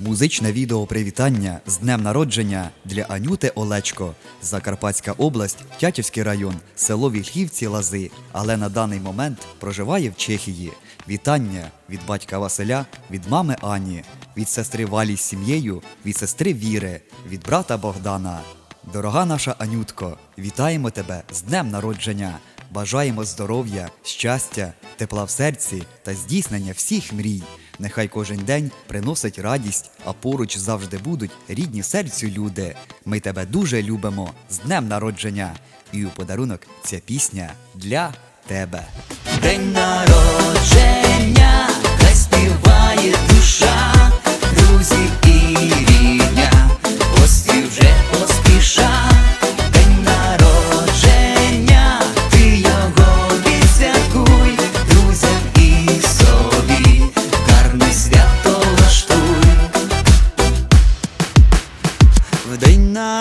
Музичне відео привітання з днем народження для Анюти Олечко. Закарпатська область, Тячівський район, село Вільхівці Лази, але на даний момент проживає в Чехії. Вітання від батька Василя, від мами Ані, від сестри Валі з сім'єю, від сестри Віри, від брата Богдана. Дорога наша Анютко, вітаємо тебе з днем народження! Бажаємо здоров'я, щастя, тепла в серці та здійснення всіх мрій. Нехай кожен день приносить радість, а поруч завжди будуть рідні серцю люди. Ми тебе дуже любимо з днем народження. І у подарунок ця пісня для тебе. День народження, хай співає душа,